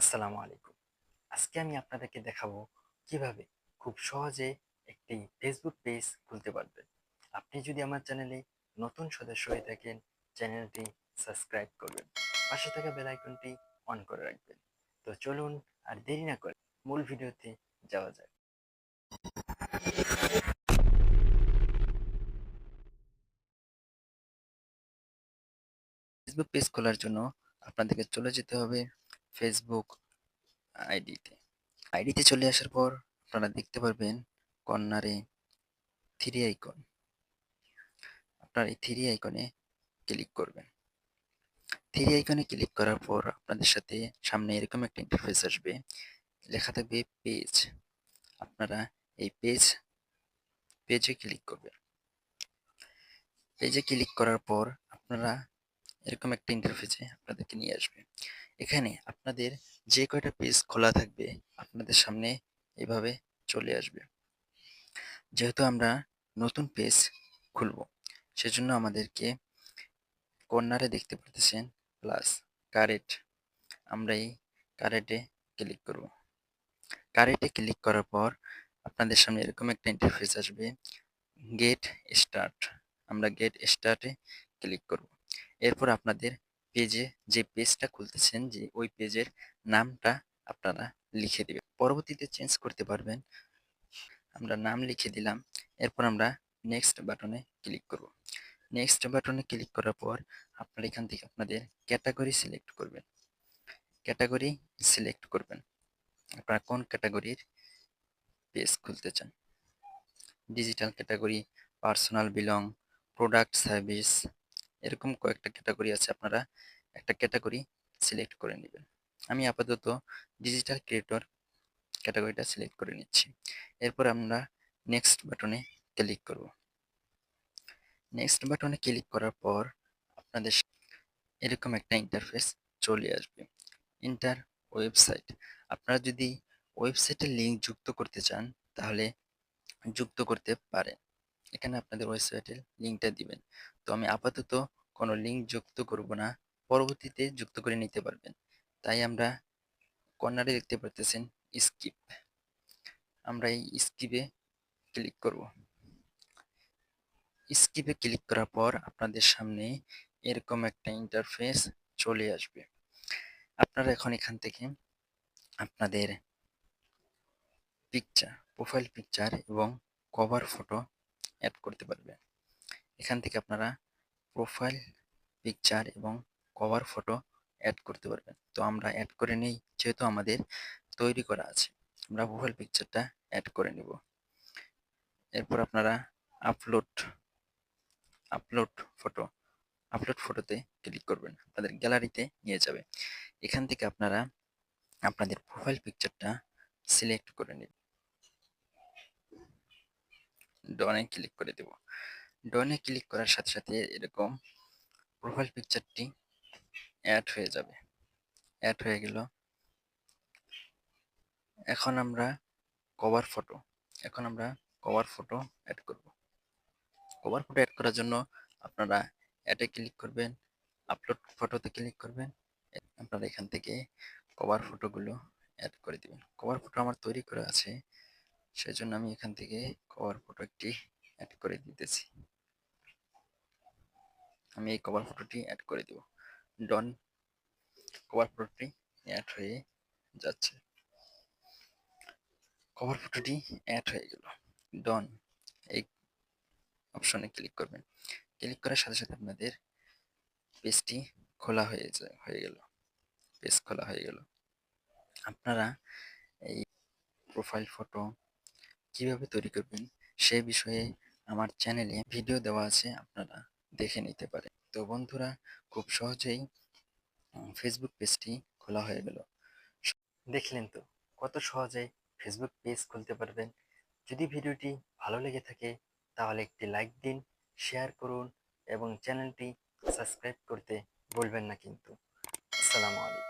আসসালামু আলাইকুম। আজকে আমি আপনাদেরকে দেখাবো কীভাবে খুব সহজে একটি ফেসবুক পেজ খুলতে পারবেন। আপনি যদি আমার চ্যানেলে নতুন সদস্য হয়ে থাকেন, চ্যানেলটি সাবস্ক্রাইব করবেন। পাশে থাকা বেল আইকনটি অন করে রাখবেন। তো চলুন আর দেরি না করে মূল ভিডিওতে যাওয়া যাক। ফেসবুক পেজ খোলার জন্য আপনাদেরকে চলে যেতে হবে। ফেসবুক আইডিতে আইডিতে চলে আসার পর আপনারা দেখতে পারবেন কর্নারে থ্রি আইকন আপনার এই থ্রি আইকনে ক্লিক করবেন। থ্রি আইকনে ক্লিক করার পর আপনাদের সাথে সামনে এরকম একটা ইন্টারফেস আসবে। লেখা থাকবে পেজ আপনারা এই পেজ পেজে ক্লিক করবেন। পেজে ক্লিক করার পর আপনারা এরকম একটা ইন্টারফেসে আপনাদেরকে নিয়ে আসবে। এখানে আপনাদের যে কয়টা পেজ খোলা থাকবে আপনাদের সামনে এভাবে চলে আসবে। যেহেতু আমরা নতুন পেজ খুলব, সেজন্য আমাদেরকে কর্নারে দেখতে পারতেছেন প্লাস কারেট আমরা এই কারেটে ক্লিক করব। কারেটে ক্লিক করার পর আপনাদের সামনে এরকম একটা ইন্টারফেস আসবে গেট স্টার্ট আমরা গেট স্টার্টে ক্লিক করব। এরপর আপনাদের পেজে যে পেজটা খুলতেছেন, যে ওই পেজের নামটা আপনারা লিখে দিবেন। পরবর্তীতে চেঞ্জ করতে পারবেন। আমরা নাম লিখে দিলাম। এরপর আমরা নেক্সট বাটনে ক্লিক করব। নেক্সট বাটনে ক্লিক করার পর আপনারা এখান থেকে আপনাদের ক্যাটাগরি সিলেক্ট করবেন। ক্যাটাগরি সিলেক্ট করবেন। আপনারা কোন ক্যাটাগরির পেজ খুলতে চান digital category personal blog product service এরকম কয়েকটা ক্যাটাগরি আছে আপনারা একটা ক্যাটাগরি সিলেক্ট করে নেবেন। আমি আপাতত ডিজিটাল ক্রিয়েটর ক্যাটাগরিটা সিলেক্ট করে নিচ্ছি। এরপর আমরা নেক্সট বাটনে ক্লিক করব। নেক্সট বাটনে ক্লিক করার পর আপনাদের এরকম একটা ইন্টারফেস চলে আসবে। ইন্টার ওয়েবসাইট আপনারা যদি ওয়েবসাইটের লিঙ্ক যুক্ত করতে চান, তাহলে যুক্ত করতে পারেন। এখানে আপনাদের ওয়েবসাইটের লিঙ্কটা দিবেন। তো আমি আপাতত কোনো লিঙ্ক যুক্ত করব না, পরবর্তীতে যুক্ত করে নিতে পারবেন। তাই আমরা কর্নারে দেখতে পারতেছেন স্কিপ আমরা এই স্কিপে ক্লিক করব। স্কিপে ক্লিক করার পর আপনাদের সামনে এরকম একটা ইন্টারফেস চলে আসবে। আপনারা এখন এখান থেকে আপনাদের পিকচার প্রোফাইল পিকচার এবং কভার ফটো অ্যাড করতে পারবেন। এখান থেকে আপনারা প্রোফাইল পিকচার এবং কভার ফটো অ্যাড করতে পারবেন। তো আমরা অ্যাড করে নেই, যেহেতু আমাদের তৈরি করা আছে। আমরা প্রোফাইল পিকচারটা অ্যাড করে নেব। এরপর আপনারা আপলোড আপলোড ফটো আপলোড ফটোতে ক্লিক করবেন। আপনাদের গ্যালারিতে নিয়ে যাবে। এখান থেকে আপনারা আপনাদের প্রোফাইল পিকচারটা সিলেক্ট করে নেবেন ডনে ক্লিক করে দেব। ডনে ক্লিক করার সাথে সাথে এরকম প্রোফাইল পিকচারটি অ্যাড হয়ে যাবে। অ্যাড হয়ে গেল। এখন আমরা কভার ফটো এখন আমরা কভার ফটো অ্যাড করব। কভার ফটো অ্যাড করার জন্য আপনারা অ্যাডে ক্লিক করবেন আপলোড ফটোতে ক্লিক করবেন, আপনারা এখান থেকে কভার ফটোগুলো অ্যাড করে দিবেন। কভার ফটো আমার তৈরি করা আছে, সেজন্য আমি এখান থেকে কভার ফটো একটি অ্যাড করে দিতেছি। আমি এই কভার ফটোটি অ্যাড করে দিব। ডন কভার ফটোটি অ্যাড হয়ে যাচ্ছে। কভার ফটোটি অ্যাড হয়ে গেল। ডন এই অপশনে ক্লিক করবেন। ক্লিক করার সাথে সাথে আপনাদের পেজটি খোলা হয়ে যায়, হয়ে গেল। পেজ খোলা হয়ে গেল। আপনারা এই প্রোফাইল ফটো কীভাবে তৈরি করবেন সে বিষয়ে আমার চ্যানেলে ভিডিও দেওয়া আছে, আপনারা দেখে নিতে পারে। তো বন্ধুরা, খুব সহজেই ফেসবুক পেজটি খোলা হয়ে গেল। দেখলেন তো, কত সহজে ফেসবুক পেজ খুলতে পারবেন। যদি ভিডিওটি ভালো লেগে থাকে, তাহলে একটি লাইক দিন শেয়ার করুন এবং চ্যানেলটি সাবস্ক্রাইব করতে ভুলবেন না কিন্তু। আসসালামু আলাইকুম।